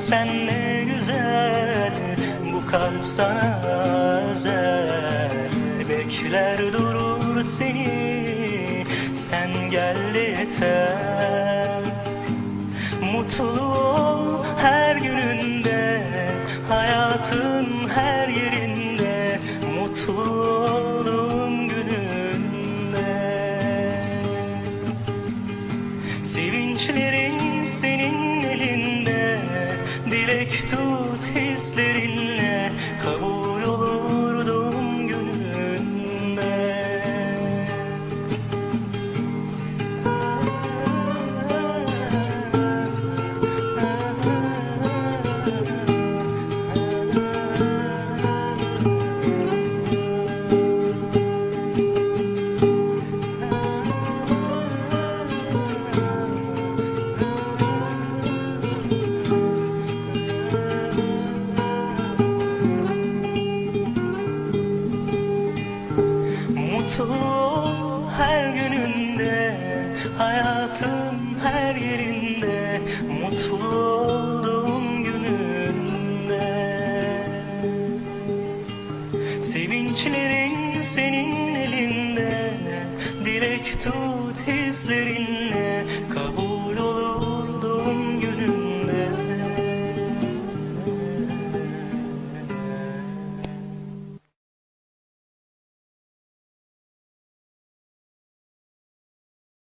sen ne güzel bu kalp sana özel. Bekler durur seni sen gel yeter. Mutlu ol her gününde Hayatın her yerinde. Mutlu olduğum gününde. Sevinçlerin senin Dilek tut hislerinle Hayatın her yerinde Mutlu olduğum gününde. Sevinçlerin senin elinde Dilek tut hislerinle